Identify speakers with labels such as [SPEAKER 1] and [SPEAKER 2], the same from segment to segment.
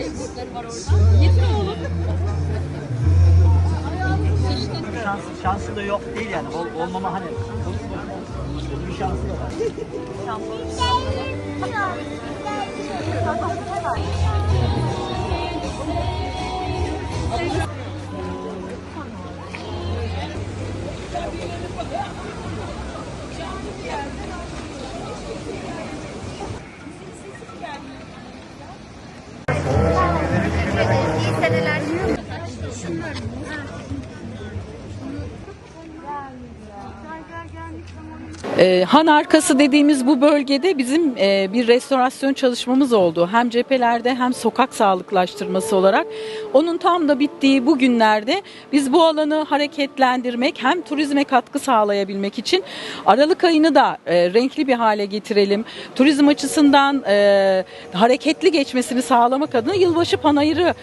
[SPEAKER 1] Facebook'ları var orada. Gitme oğlum.
[SPEAKER 2] Şans, şansı da yok değil yani. Ol, olmama hani bir şansı da var.
[SPEAKER 3] İyi
[SPEAKER 4] Ee, Han arkası dediğimiz bu bölgede bizim e, bir restorasyon çalışmamız oldu. Hem cephelerde hem sokak sağlıklaştırması olarak. Onun tam da bittiği bu günlerde biz bu alanı hareketlendirmek hem turizme katkı sağlayabilmek için Aralık ayını da e, renkli bir hale getirelim. Turizm açısından e, hareketli geçmesini sağlamak adına yılbaşı panayırı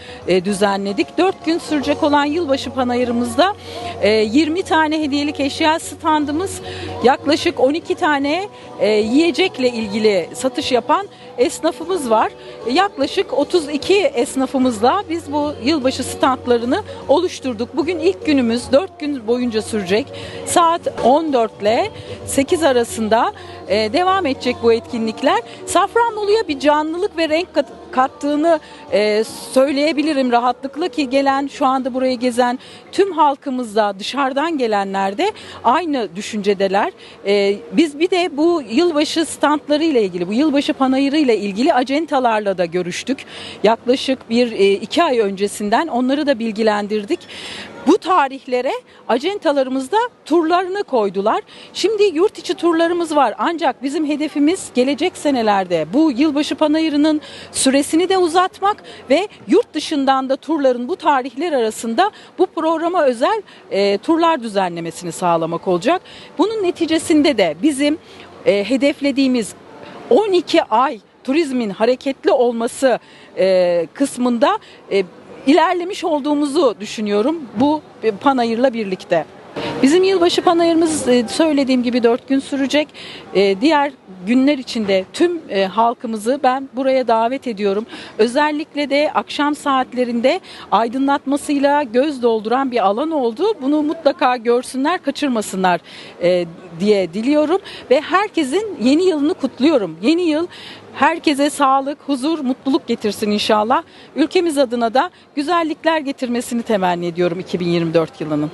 [SPEAKER 4] düzenledik. 4 gün sürecek olan yılbaşı panayırımızda e, 20 tane hediyelik eşya standımız yaklaşık 12 tane e, yiyecekle ilgili satış yapan esnafımız var. E, Yaklaşık 32 esnafımızla biz bu yılbaşı standlarını oluşturduk. Bugün ilk günümüz 4 gün boyunca sürecek. Saat 14 ile 8 arasında e, devam edecek bu etkinlikler. Safranbolu'ya bir canlılık ve renk kat- kattığını e, söyleyebilirim rahatlıkla ki gelen şu anda burayı gezen tüm halkımızda dışarıdan gelenler de aynı düşüncedeler. E, biz bir de bu yılbaşı standları ile ilgili bu yılbaşı panayırı ile ilgili acentalarla da görüştük. Yaklaşık bir e, iki ay öncesinden onları da bilgilendirdik. Bu tarihlere acentalarımızda turlarını koydular. Şimdi yurt içi turlarımız var ancak bizim hedefimiz gelecek senelerde bu yılbaşı panayırının süresini de uzatmak ve yurt dışından da turların bu tarihler arasında bu programa özel e, turlar düzenlemesini sağlamak olacak. Bunun neticesinde de bizim e, hedeflediğimiz 12 ay turizmin hareketli olması e, kısmında e, ilerlemiş olduğumuzu düşünüyorum bu panayırla birlikte. Bizim yılbaşı panayırımız e, söylediğim gibi 4 gün sürecek. E, Diğer günler içinde tüm e, halkımızı ben buraya davet ediyorum. Özellikle de akşam saatlerinde aydınlatmasıyla göz dolduran bir alan oldu. Bunu mutlaka görsünler, kaçırmasınlar diye diliyorum ve herkesin yeni yılını kutluyorum. Yeni yıl herkese sağlık, huzur, mutluluk getirsin inşallah. Ülkemiz adına da güzellikler getirmesini temenni ediyorum 2024 yılının.